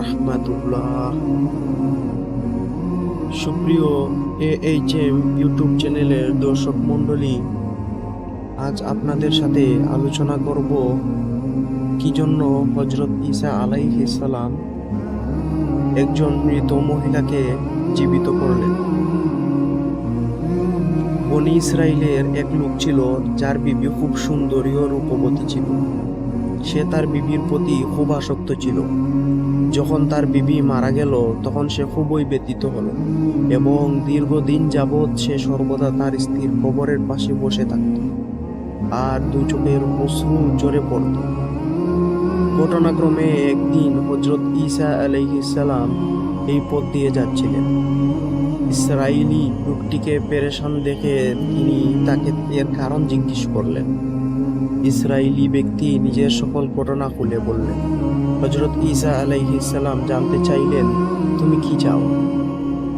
রহমতুল্লাহ। সুপ্রিয় A H M YouTube চ্যানেলের দর্শক মণ্ডলী, আজ আপনাদের সাথে আলোচনা করব কি জন্য হজরত ঈসা আলাইহিসালাম একজন মৃত মহিলাকে জীবিত করলেন। বনি ইসরায়েলের এক লোক ছিল যার বিবি খুব সুন্দরী ও রূপবতী ছিল। সে তার বিবির প্রতি খুব আসক্ত ছিল। যখন তার বিবি মারা গেল, তখন সে খুবই ব্যতীত হলো এবং দীর্ঘদিন যাবৎ সে সর্বদা তার স্ত্রীর কবরের পাশে বসে থাকত আর দু চোখের অশ্রু জোরে পড়ত। ঘটনাক্রমে একদিন হজরত ঈসা আলাইহিসালাম এই পথ দিয়ে যাচ্ছিলেন। ইসরায়েলি লোকটিকে পেরেশান দেখে তিনি তাকে এর কারণ জিজ্ঞেস করলেন। ইসরায়েলি ব্যক্তি নিজের সকল ঘটনা খুলে বললেন। হজরত ঈসা আলাইহিসাল্লাম জানতে চাইলেন, তুমি কি চাও?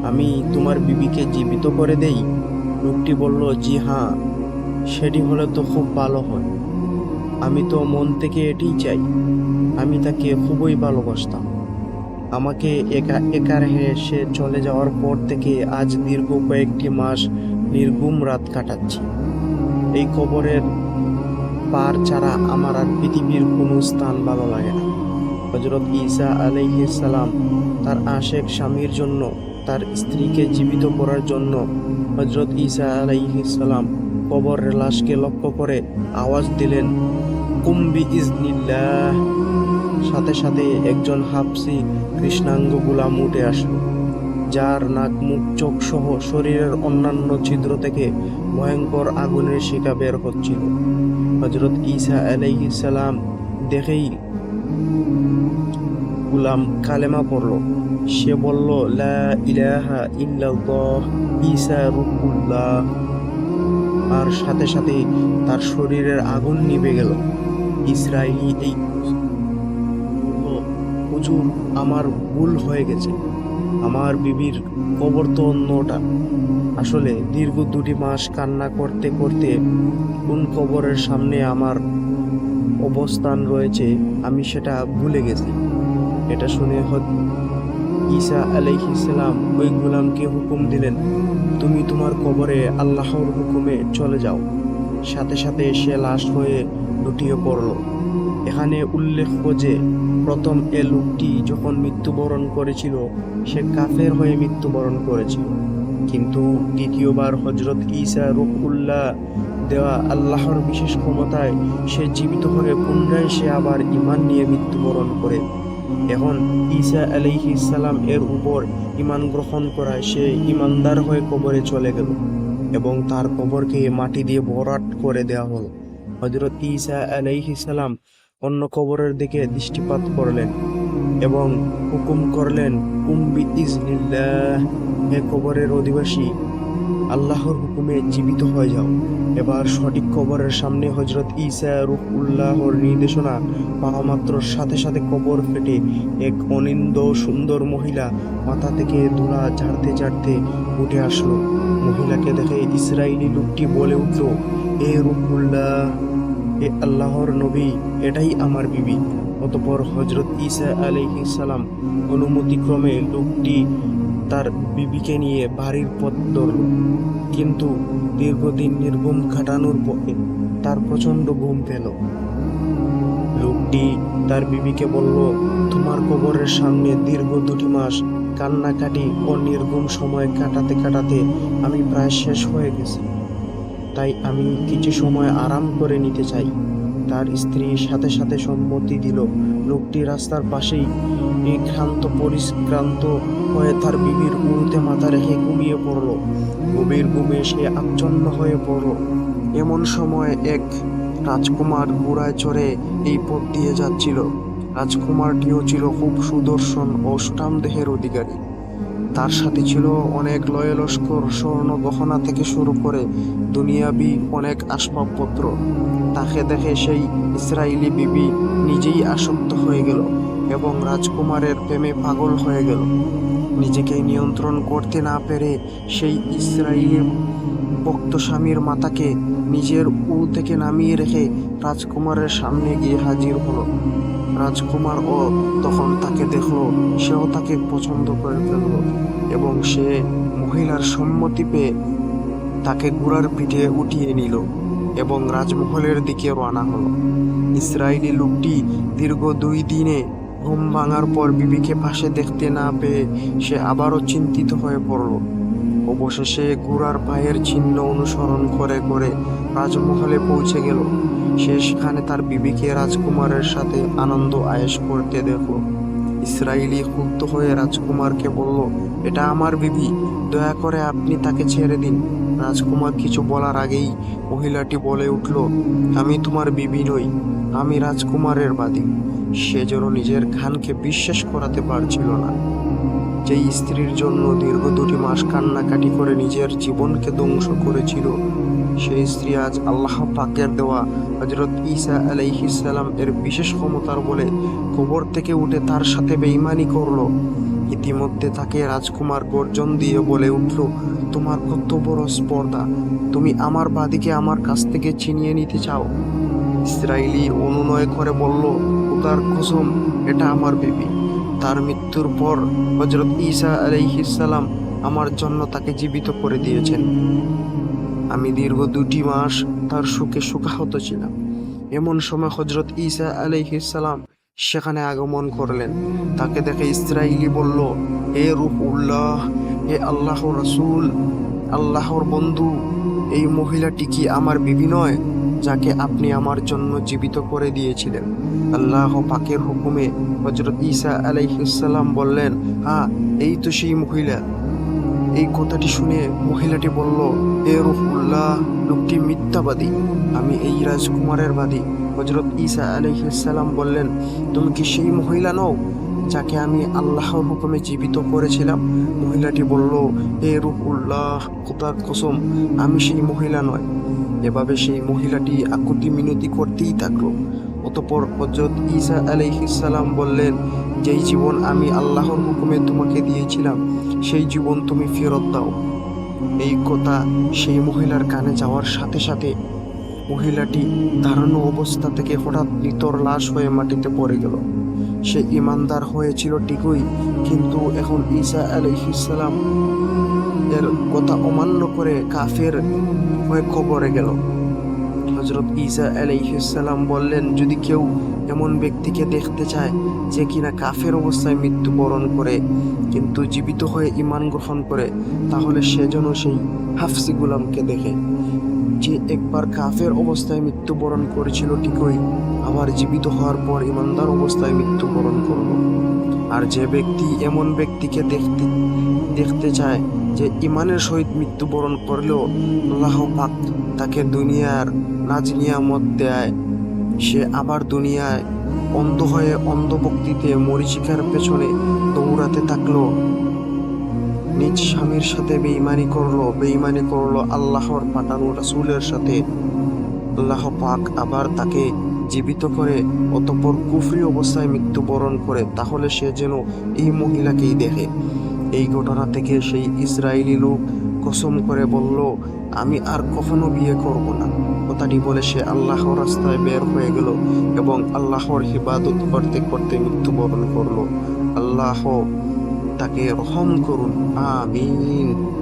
আমি তোমার বিবিকে জীবিত করে দেই? লোকটি বলল, জি হ্যাঁ সেটি হলে তো খুব ভালো হয়। আমি তো মন থেকে এটিই চাই। আমি তাকে খুবই ভালোবাসতাম। আমাকে একা একা রেখে সে চলে যাওয়ার পর থেকে আজ দীর্ঘ কয়েকটি মাস নির্ঘুম রাত কাটাচ্ছি। এই কবরের পার ছাড়া আমার আর পৃথিবীর কোনো স্থান ভালো লাগে না। হজরত ঈসা আলাইহিসালাম তার আশেক স্বামীর জন্য, তার স্ত্রীকে জীবিত করার জন্য হজরত ঈসা আলাইহিসালাম কবরের লাশকে লক্ষ্য করে আওয়াজ দিলেন কুম্বি ইজনিল্লাহ সাথে সাথে একজন হাফসি কৃষ্ণাঙ্গ গুলাম উঠে আসলো। যার নাক মুখ চোখ সহ শরীরের অন্যান্য ছিদ্র থেকে ভয়ঙ্কর আগুনের শিকা বের হচ্ছিল। হজরত ঈসা আলাইহিসালাম দেখেই গুলাম কালেমা পড়ল। সে বলল, লা ইলাহা ইল্লাল্লাহ আর সাথে সাথে তার শরীরের আগুন নিভে গেল। ইসরায়েলি এই হুজুর, আমার ভুল হয়ে গেছে। আমার বিবির কবর তো অন্যটা আসলে দীর্ঘ দুটি মাস কান্না করতে করতে কোন কবরের সামনে আমার অবস্থান রয়েছে, আমি সেটা ভুলে গেছি। এটা শুনে ঈসা আলাইহিসালাম ওই গোলামকে হুকুম দিলেন, তুমি তোমার কবরে আল্লাহর হুকুমে চলে যাও। সাথে সাথে সে লাশ হয়ে লুটিয়ে পড়ল এখানে উল্লেখ্য যে, প্রথম এ লোকটি যখন মৃত্যুবরণ করেছিল, সে কাফের হয়ে মৃত্যুবরণ করেছিল। কিন্তু দ্বিতীয়বার হজরত ঈসা রুহুল্লাহ দেওয়া আল্লাহর বিশেষ ক্ষমতায় সে জীবিত হয়ে পুনরায় সে আবার ইমান নিয়ে মৃত্যুবরণ করে। এখন ঈসা আলাইহি সালাম এর উপর ইমান গ্রহণ করায় সে ইমানদার হয়ে কবরে চলে গেল এবং তার কবরকে মাটি দিয়ে ভরাট করে দেওয়া হলো। হজরত ইসা আলাইহি সালাম অন্য কবরের দিকে দৃষ্টিপাত করলেন এবং হুকুম করলেন কুম্বি ইজনিল্লাহ এ কবরের অধিবাসী আল্লাহর হুকুমে জীবিত হয়ে যাও। এবার সঠিক কবরের সামনে হজরত ঈসা রুহুল্লাহর নির্দেশনা পাওয়া মাত্র সাথে সাথে কবর ফেটে এক অনিন্দ সুন্দর মহিলা মাথা থেকে ধুলা ঝাড়তে ঝাড়তে উঠে আসলো। মহিলাকে দেখে ইসরায়েলি লোকটি বলে উঠল, এ রুহুল্লাহ এ আল্লাহর নবী, এটাই আমার বিবি। অতপর হজরত ঈসা আলাইহিস সালাম অনুমতিক্রমে লোকটি তার বিবিকে নিয়ে বাড়ির পথ ধরল কিন্তু দীর্ঘদিন নির্ঘুম কাটানোর পরে তার প্রচণ্ড ঘুম পেল। লোকটি তার বিবিকে বলল, তোমার কবরের সামনে দীর্ঘ দুটি মাস কান্নাকাটি ও নির্ঘুম সময় কাটাতে কাটাতে আমি প্রায় শেষ হয়ে গেছি। তাই আমি কিছু সময় আরাম করে নিতে চাই। তার স্ত্রী সাথে সাথে সম্মতি দিল। লোকটি রাস্তার পাশেই এই পরিশ্রান্ত হয়ে তার বিবির উড়ুতে মাথা রেখে ঘুমিয়ে পড়ল। গভীর ঘুমে সে আচ্ছন্ন হয়ে পড়ল। এমন সময় এক রাজকুমার ঘোড়ায় চড়ে এই পথ দিয়ে যাচ্ছিল। রাজকুমারটিও ছিল খুব সুদর্শন ও দেহের অধিকারী। তার সাথে ছিল অনেক লয় লস্কর স্বর্ণ গহনা থেকে শুরু করে দুনিয়াবি অনেক আসবাবপত্র। তাকে দেখে সেই ইসরায়েলি বিবি নিজেই আসক্ত হয়ে গেল এবং রাজকুমারের প্রেমে পাগল হয়ে গেল। নিজেকে নিয়ন্ত্রণ করতে না পেরে সেই ইসরায়েলি ভক্ত স্বামীর মাতাকে নিজের উ থেকে নামিয়ে রেখে রাজকুমারের সামনে গিয়ে হাজির হলো। রাজকুমার ও তখন তাকে দেখল, সেও তাকে পছন্দ করে ফেলল এবং সে মহিলার সম্মতি পেয়ে তাকে ঘোড়ার পিঠে উঠিয়ে নিল এবং রাজমহলের দিকে রওনা হলো। ইসরায়েলি লোকটি দীর্ঘ দুই দিনে ঘুম ভাঙার পর বিবিকে পাশে দেখতে না পেয়ে সে আবারও চিন্তিত হয়ে পড়ল। অবশেষে ঘোড়ার পায়ের চিহ্ন অনুসরণ করে করে রাজমহলে পৌঁছে গেল। সে সেখানে তার বিবিকে রাজকুমারের সাথে আনন্দ আয়েশ করতে দেখল ইসরায়েলি ক্ষুব্ধ হয়ে রাজকুমারকে বলল, এটা আমার বিবি, দয়া করে আপনি তাকে ছেড়ে দিন। রাজকুমার কিছু বলার আগেই মহিলাটি বলে উঠল, আমি তোমার বিবি নই, আমি রাজকুমারের বাদী। সে যেন নিজের খানকে বিশ্বাস করাতে পারছিল না। যেই স্ত্রীর জন্য দীর্ঘ দুটি মাস কান্নাকাটি করে নিজের জীবনকে ধ্বংস করেছিল, সেই স্ত্রী আজ আল্লাহ পাকের দেওয়া হজরত ঈসা আলাইহিসাল্লাম এর বিশেষ ক্ষমতার বলে কবর থেকে উঠে তার সাথে বেইমানি করল। ইতিমধ্যে তাকে রাজকুমার গর্জন দিয়ে বলে উঠল, তোমার কত বড় স্পর্ধা, তুমি আমার বাদিকে আমার কাছ থেকে ছিনিয়ে নিতে চাও। ইসরায়েলি অনুনয় করে বলল উদার কুসুম, এটা আমার বেবি। তার মৃত্যুর পর হজরত ঈসা আলাইহিসাল্লাম আমার জন্য তাকে জীবিত করে দিয়েছেন। আমি দীর্ঘ দুটি মাস তার সুখে সুখাহত ছিলাম। এমন সময় হজরত ঈসা আলাইহিসাল্লাম সেখানে আগমন করলেন। তাকে দেখে ইসরায়েলি বলল, হে রূপ উল্লাহ, হে আল্লাহ রসুল, আল্লাহর বন্ধু, এই মহিলাটি কি আমার বিবি নয়? যাকে আপনি আমার জন্য জীবিত করে দিয়েছিলেন। আল্লাহ পাকের হুকুমে হজরত ঈসা আলাইহিসাল্লাম বললেন হ্যাঁ এই তো সেই মহিলা। এই কথাটি শুনে মহিলাটি বলল, এ রুফুল্লাহ লোকটি মিথ্যাবাদী। আমি এই রাজকুমারের বাদী। হজরত ঈসা আলাইহিসাল্লাম বললেন, তুমি কি সেই মহিলা নও, যাকে আমি আল্লাহর হুকুমে জীবিত করেছিলাম? মহিলাটি বলল, এ রুফুল্লাহ খোদার কসম, আমি সেই মহিলা নয়। এভাবে সেই মহিলাটি আকুতি মিনতি করতেই থাকল। অতপর হজরত ঈসা আলাইহিসাল্লাম বললেন, যেই জীবন আমি আল্লাহর হুকুমে তোমাকে দিয়েছিলাম, সেই জীবন তুমি ফেরত দাও। এই কথা সেই মহিলার কানে যাওয়ার সাথে সাথে মহিলাটি দাঁড়ানো অবস্থা থেকে হঠাৎ নিতর লাশ হয়ে মাটিতে পড়ে গেল। সে ইমানদার হয়েছিল ঠিকই, কিন্তু এখন ঈসা আলাইহিসাল্লাম এর কথা অমান্য করে কাফের হয়ে কবরে গেল। হজরত ঈসা আলাইহিসাল্লাম বললেন, যদি কেউ এমন ব্যক্তিকে দেখতে চায় যে কিনা কাফের অবস্থায় মৃত্যুবরণ করে, কিন্তু জীবিত হয়ে ইমান গ্রহণ করে, তাহলে সে যেন সেই হাফসি গুলামকে দেখে। একবার কাফের অবস্থায় মৃত্যুবরণ করেছিল ঠিকই, আবার জীবিত হওয়ার পর ইমানদার অবস্থায় মৃত্যুবরণ করল। আর যে ব্যক্তি এমন ব্যক্তিকে দেখতে দেখতে চায় যে ইমানের সহিত মৃত্যুবরণ করলেও আল্লাহ পাক তাকে দুনিয়ার নাজ নিয়ামত দেয়, সে আবার দুনিয়ায় অন্ধ হয়ে অন্ধভক্তিতে মরিচিকার পেছনে দৌড়াতে থাকল। নিজ স্বামীর সাথে বেইমানি করল বেইমানি করল আল্লাহর পাঠানো রাসূলের সাথে। আল্লাহ পাক আবার তাকে জীবিত করে অতঃপর কুফরি অবস্থায় মৃত্যুবরণ করে, তাহলে সে যেন এই মহিলাকেই দেখে। এই ঘটনা থেকে সেই ইসরায়েলি লোক কসম করে বলল, আমি আর কখনো বিয়ে করব না। কথাটি বলে সে আল্লাহর রাস্তায় বের হয়ে গেল এবং আল্লাহর হিবাদত করতে করতে মৃত্যুবরণ করল। আল্লাহ তাকে রহম করুন। আমিন।